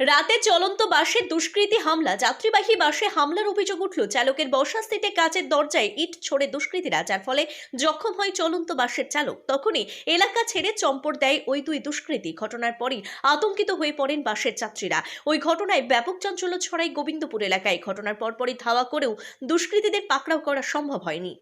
রাতে চলন্ত বাসে দুষ্কৃতী হামলা। যাত্রীবাহী বাসে হামলার অভিযোগ উঠল। চালকের বসাস্থিতে কাচের দরজায় ইট ছোড়ে দুষ্কৃতীরা যার ফলে জখম হয় চলন্ত বাসের চালক। তখনই এলাকা ছেড়ে চম্পট দেয় ওই দুই দুষ্কৃতী। ঘটনার পরই আতঙ্কিত হয়ে পড়েন বাসের যাত্রীরা। ওই ঘটনায় ব্যাপক চাঞ্চল্য ছড়ায় গোবিন্দপুর এলাকায়। ঘটনার পরপরই ধাওয়া করেও দুষ্কৃতীদের পাকড়াও করা সম্ভব হয়নি।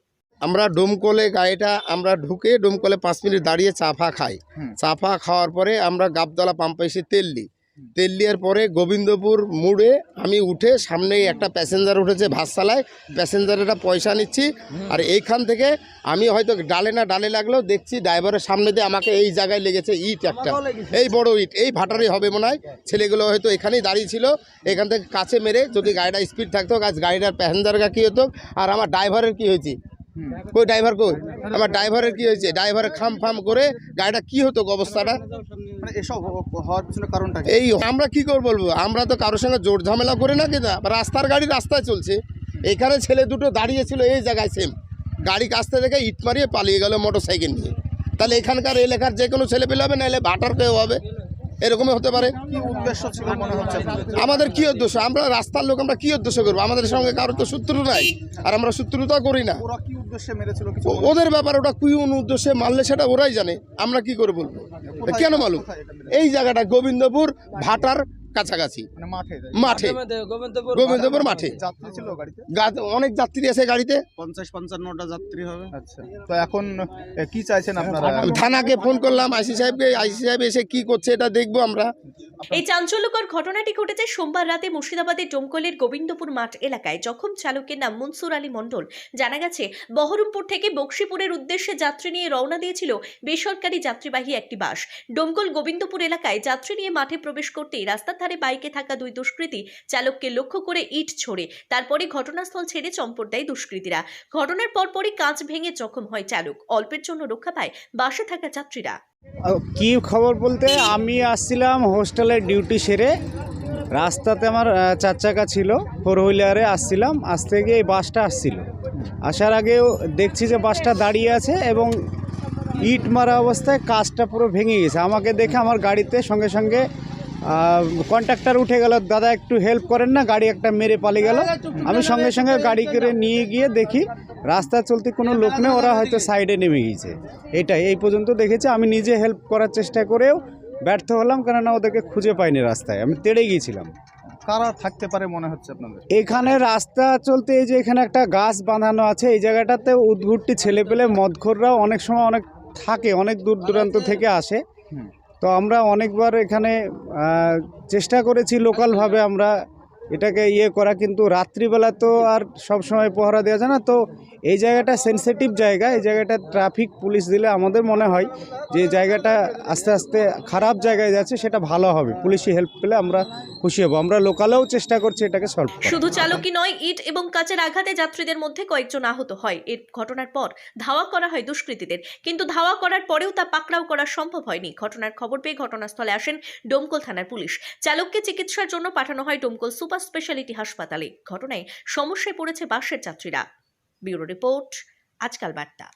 আমরা ডোমকলে গাড়িটা আমরা ঢুকে ডোমকলে পাঁচ মিনিট দাঁড়িয়ে চা ফা খাই। হুম। চা ফা খাওয়ার পরে আমরা গাবতলা পাম্পে এসে তেল দিই। তেল দেওয়ার পরে গোবিন্দপুর মোড়ে আমি উঠে সামনেই একটা প্যাসেঞ্জার উঠেছে ভাতশালায়। প্যাসেঞ্জারেরা পয়সা নিচ্ছি। আর এইখান থেকে আমি হয়তো ডালে না ডালে লাগলেও দেখছি ড্রাইভারের সামনে দিয়ে আমাকে এই জায়গায় লেগেছে ইট একটা। এই বড় ইট, এই ভাটারই হবে মনে হয়। ছেলেগুলো হয়তো এখানেই দাঁড়িয়ে ছিল। এখান থেকে কাছে মেরে যদি গাড়িটা স্পিড থাকতো গাছ গাড়িটার প্যাসেঞ্জারটা কী হতো? আর আমার ড্রাইভারের কী হয়েছে? কই ড্রাইভার কই? আমার ড্রাইভারের কি হয়েছে? ড্রাইভারের খাম ফাম করে গাড়িটা কি হতো অবস্থাটা? মানে কারণটা? এই আমরা কি করে বলব? আমরা তো কারোর সঙ্গে জোর ঝামেলা করে না কিনা রাস্তার গাড়ি রাস্তায় চলছে। এখানে ছেলে দুটো দাঁড়িয়েছিল, এই জায়গায় সেম গাড়ি কাছতে দেখে ইট মারিয়ে পালিয়ে গেল মোটর সাইকেল নিয়ে। তাহলে এখানকার এলাকার যে কোনো ছেলে পেলে হবে, নাহলে ভাটার কেউ হবে। এরকমই হতে পারে। উদ্দেশ্য ছিল মনে হচ্ছে আমাদের কি উদ্দেশ্য? আমরা রাস্তার লোক আমরা কি উদ্দেশ্য করব? আমাদের সঙ্গে কারোর তো শত্রু নাই আর আমরা শত্রুতা করি না। কি ওদের ব্যাপার ওটা কোন উদ্দেশ্যে মারলে সেটা ওরাই জানে আমরা কি করে বলব? কেন মালুম? এই জায়গাটা গোবিন্দপুর ভাটার কাছাকাছি। মানে মাঠে গোবিন্দপুর মাঠে। অনেক যাত্রী আছে গাড়িতে। পঞ্চাশ পঞ্চান্নটা যাত্রী হবে। আচ্ছা। তো এখন কি চাইছেন আপনারা? থানাকে ফোন করলাম আইসি সাহেবকে আইসি সাহেব এসে কি করছে এটা দেখব আমরা। এই চাঞ্চল্যকর ঘটনাটি ঘটেছে সোমবার রাতে মুর্শিদাবাদের ডোমকলের গোবিন্দপুর মাঠ এলাকায়। জখম চালকের নাম মনসুর আলী মণ্ডল। জানা গেছে বহরমপুর থেকে বক্সিপুরের উদ্দেশ্যে যাত্রী নিয়ে রওনা দিয়েছিল বেসরকারি যাত্রীবাহী একটি বাস। ডোমকল গোবিন্দপুর এলাকায় যাত্রী নিয়ে মাঠে প্রবেশ করতেই রাস্তার ধারে বাইকে থাকা দুই দুষ্কৃতী চালককে লক্ষ্য করে ইট ছোড়ে। তারপরে ঘটনাস্থল ছেড়ে চম্পট দেয় দুষ্কৃতীরা। ঘটনার পরপরই কাঁচ ভেঙে জখম হয় চালক। অল্পের জন্য রক্ষা পায় বাসে থাকা যাত্রীরা। কি খবর বলতে? আমি আসছিলাম হোস্টেলের ডিউটি সেরে। রাস্তাতে আমার চার চাকা ছিল। ফোর হুইলারে আসছিলাম। আসতে গিয়ে এই বাসটা আসছিল। আসার আগেও দেখছি যে বাসটা দাঁড়িয়ে আছে এবং ইট মারা অবস্থায় কাজটা পুরো ভেঙে গেছে। আমাকে দেখে আমার গাড়িতে সঙ্গে সঙ্গে কন্ট্রাক্টর উঠে গেল দাদা একটু হেল্প করেন না গাড়ি একটা মেরে পালিয়ে গেল। আমি সঙ্গে সঙ্গে গাড়ি করে নিয়ে গিয়ে দেখি রাস্তা চলতে কোনো লোক নেই ওরা হয়তো সাইডে নেমে গিয়েছে এটাই এই পর্যন্ত দেখেছি। আমি নিজে হেল্প করার চেষ্টা করেও ব্যর্থ হলাম কেননা ওদেরকে খুঁজে পাইনি রাস্তায়। আমি তেড়ে গিয়েছিলাম। কারা থাকতে পারে মনে হচ্ছে আপনাদের? এখানে রাস্তা চলতে এই যে এখানে একটা গাছ বাঁধানো আছে এই জায়গাটাতে উদ্ভুটটি ছেলে পেলে মদখোররাও অনেক সময় অনেক থাকে অনেক দূর দূরান্ত থেকে আসে। তো আমরা অনেকবার এখানে চেষ্টা করেছি লোকালভাবে আমরা এটাকে ইয়ে করা কিন্তু রাত্রিবেলা তো আর সব সময় পহরা দেওয়া যায় না। তো এই জায়গাটা সেনসিটিভ জায়গা, এই জায়গাটা ট্রাফিক পুলিশ দিলে আমাদের মনে হয় যে জায়গাটা আস্তে আস্তে খারাপ জায়গায় যাচ্ছে, সেটা ভালো হবে। পুলিশি হেল্প পেলে আমরা খুশি হব। আমরা লোকালেও চেষ্টা করছি এটাকে সলভ শুধু চালকই নয়, ইট এবং কাচের আঘাতে যাত্রীদের মধ্যে কয়েকজন আহত হয়। এর ঘটনার পর ধাওয়া করা হয় দুষ্কৃতীদের। কিন্তু ধাওয়া করার পরেও তা পাকড়াও করা সম্ভব হয়নি। ঘটনার খবর পেয়ে ঘটনাস্থলে আসেন ডোমকল থানার পুলিশ। চালককে চিকিৎসার জন্য পাঠানো হয় ডোমকল সুপার স্পেশালিটি হাসপাতালে ঘটনায় সমস্যায় পড়েছে বাসের যাত্রীরা। ব্যুরো রিপোর্ট আজকাল বার্তা।